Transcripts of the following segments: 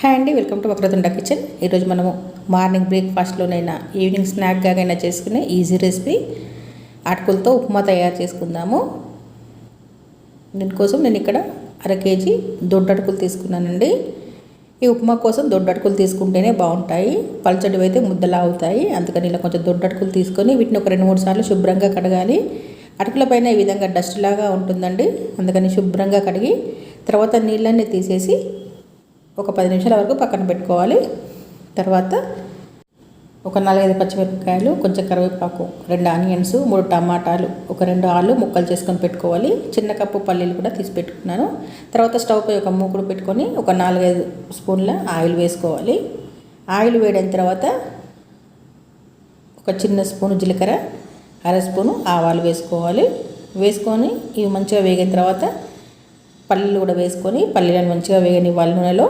Hi అండి welcome to Vakratunda kitchen. ఈరోజు మనము మార్నింగ్ బ్రేక్ఫాస్ట్లోనైనా ఈవినింగ్ స్నాక్గా అయినా చేసుకునే ఈజీ రెసిపీ అటుకులతో ఉప్మా తయారు చేసుకుందాము. దీనికోసం నేను ఇక్కడ అర కేజీ దొడ్డటుకులు తీసుకున్నానండి. ఈ ఉప్మా కోసం దొడ్డటుకులు తీసుకుంటేనే బాగుంటాయి. పల్చడివి అయితే ముద్దలా అవుతాయి. అందుకని ఇలా కొంచెం దొడ్డటుకులు తీసుకొని వీటిని ఒక రెండు మూడు సార్లు శుభ్రంగా కడగాలి. అటుకుల పైన ఈ విధంగా డస్ట్ లాగా ఉంటుందండి. అందుకని శుభ్రంగా కడిగి తర్వాత నీళ్ళన్నీ తీసేసి ఒక పది నిమిషాల వరకు పక్కన పెట్టుకోవాలి. తర్వాత ఒక నాలుగైదు పచ్చిమిరపకాయలు కొంచెం కరివేపాకు రెండు ఆనియన్స్ మూడు టమాటాలు ఒక రెండు ఆలు ముక్కలు చేసుకొని పెట్టుకోవాలి. చిన్న కప్పు పల్లీలు కూడా తీసి పెట్టుకున్నాను. తర్వాత స్టవ్ పై ఒక మూకుడు పెట్టుకొని ఒక నాలుగైదు స్పూన్ల ఆయిల్ వేసుకోవాలి. ఆయిల్ వేడైన తర్వాత ఒక చిన్న స్పూను జీలకర్ర అర స్పూను ఆవాలు వేసుకోవాలి. వేసుకొని ఇవి మంచిగా వేగిన తర్వాత పల్లీలు కూడా వేసుకొని పల్లీలను మంచిగా వేగనివ్వాలి నూనెలో.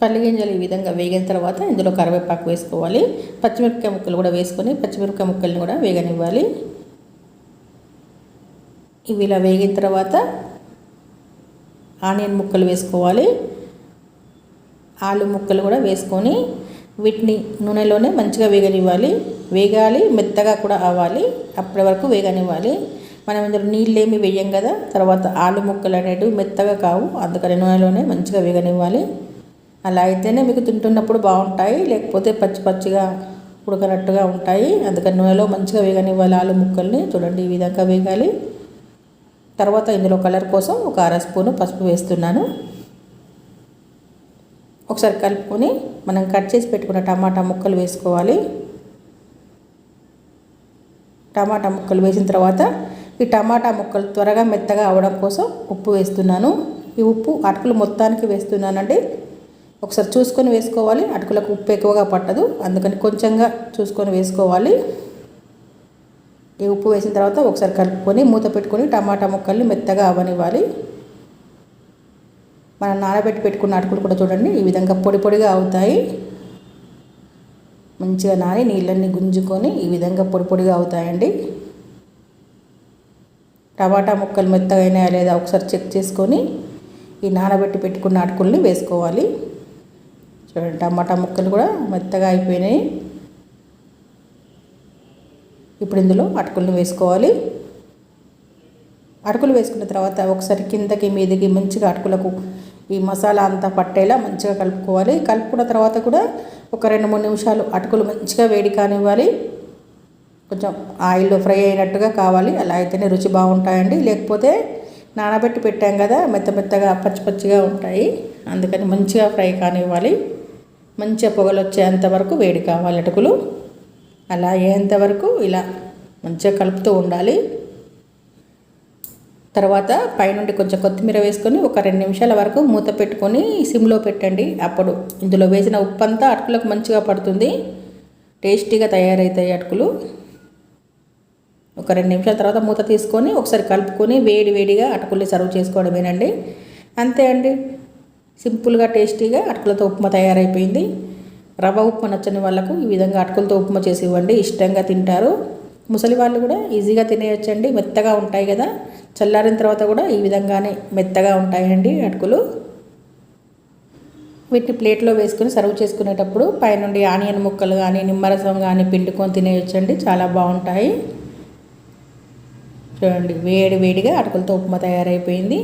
పల్లి గింజలు ఈ విధంగా వేగిన తర్వాత ఇందులో కరివేపాకు వేసుకోవాలి. పచ్చిమిరపకాయ ముక్కలు కూడా వేసుకొని పచ్చిమిరపకాయ ముక్కల్ని కూడా వేగనివ్వాలి. ఇవి ఇలా వేగిన తర్వాత ఆనియన్ ముక్కలు వేసుకోవాలి. ఆలు ముక్కలు కూడా వేసుకొని వీటిని నూనెలోనే మంచిగా వేగనివ్వాలి. వేగాలి మెత్తగా కూడా అవ్వాలి. అప్పటి వరకు వేగనివ్వాలి. మనం ఇందులో నీళ్ళు ఏమి వేయం కదా? తర్వాత ఆలు ముక్కలు అనేటివి మెత్తగా కావు. అందుకని నూనెలోనే మంచిగా వేగనివ్వాలి. అలా అయితేనే మీకు తింటున్నప్పుడు బాగుంటాయి. లేకపోతే పచ్చి పచ్చిగా ఉడకనట్టుగా ఉంటాయి. అందుకని నూనెలో మంచిగా వేగనివ్వాలి ఆలు ముక్కల్ని. చూడండి ఈ విధంగా వేగాలి. తర్వాత ఇందులో కలర్ కోసం ఒక అర స్పూను పసుపు వేస్తున్నాను. ఒకసారి కలుపుకొని మనం కట్ చేసి పెట్టుకున్న టమాటా ముక్కలు వేసుకోవాలి. టమాటా ముక్కలు వేసిన తర్వాత ఈ టమాటా ముక్కలు త్వరగా మెత్తగా అవడం కోసం ఉప్పు వేస్తున్నాను. ఈ ఉప్పు అటుకులు మొత్తానికి వేస్తున్నానండి. ఒకసారి చూసుకొని వేసుకోవాలి. అటుకులకు ఉప్పు ఎక్కువగా పట్టదు. అందుకని కొంచెంగా చూసుకొని వేసుకోవాలి. ఈ ఉప్పు వేసిన తర్వాత ఒకసారి కలుపుకొని మూత పెట్టుకొని టమాటా ముక్కల్ని మెత్తగా అవనివ్వాలి. మనం నానబెట్టి పెట్టుకున్న అటుకులు కూడా చూడండి ఈ విధంగా పొడి పొడిగా అవుతాయి. మంచిగా నాని నీళ్ళన్నీ గుంజుకొని ఈ విధంగా పొడి పొడిగా అవుతాయండి. టమాటా ముక్కలు మెత్తగా అయినాయా లేదా ఒకసారి చెక్ చేసుకొని ఈ నానబెట్టి పెట్టుకున్న అటుకుల్ని వేసుకోవాలి. చూడండి టమాటా ముక్కలు కూడా మెత్తగా అయిపోయినాయి. ఇప్పుడు ఇందులో అటుకులను వేసుకోవాలి. అటుకులు వేసుకున్న తర్వాత ఒకసారి కిందకి మీదకి మంచిగా అటుకులకు ఈ మసాలా అంతా పట్టేలా మంచిగా కలుపుకోవాలి. కలుపుకున్న తర్వాత కూడా ఒక రెండు మూడు నిమిషాలు అటుకులు మంచిగా వేడి కానివ్వాలి. కొంచెం ఆయిల్లో ఫ్రై అయినట్టుగా కావాలి. అలా అయితేనే రుచి బాగుంటాయండి. లేకపోతే నానబెట్టి పెట్టాం కదా మెత్త మెత్తగా పచ్చి పచ్చిగా ఉంటాయి. అందుకని మంచిగా ఫ్రై కానివ్వాలి. మంచిగా పొగలు వచ్చేంత వరకు వేడి కావాలి అటుకులు. అలా అయ్యేంత వరకు ఇలా మంచిగా కలుపుతూ ఉండాలి. తర్వాత పైనుండి కొంచెం కొత్తిమీర వేసుకొని ఒక రెండు నిమిషాల వరకు మూత పెట్టుకొని సిమ్లో పెట్టండి. అప్పుడు ఇందులో వేసిన ఉప్పు అంతా అటుకులకు మంచిగా పడుతుంది. టేస్టీగా తయారవుతాయి అటుకులు. ఒక రెండు నిమిషాల తర్వాత మూత తీసుకొని ఒకసారి కలుపుకొని వేడి వేడిగా అటుకుల్ని సర్వ్ చేసుకోవడమేనండి. అంతే అండి. సింపుల్గా టేస్టీగా అటుకులతో ఉప్మా తయారైపోయింది. రవ్వ ఉప్మా నచ్చని వాళ్ళకు ఈ విధంగా అటుకులతో ఉప్మా చేసి ఇవ్వండి. ఇష్టంగా తింటారు. ముసలి వాళ్ళు కూడా ఈజీగా తినేయచ్చండి. మెత్తగా ఉంటాయి కదా. చల్లారిన తర్వాత కూడా ఈ విధంగానే మెత్తగా ఉంటాయండి అటుకులు. వీటిని ప్లేట్లో వేసుకొని సర్వ్ చేసుకునేటప్పుడు పైనుండి ఆనియన్ ముక్కలు కానీ నిమ్మరసం కానీ పిండుకొని తినేయచ్చండి. చాలా బాగుంటాయి. చూడండి వేడి వేడిగా అటుకులతో ఉప్మా తయారైపోయింది.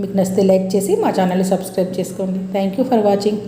మీకు నచ్చితే లైక్ చేసి మా ఛానల్ని సబ్స్క్రైబ్ చేసుకోండి. Thank you for watching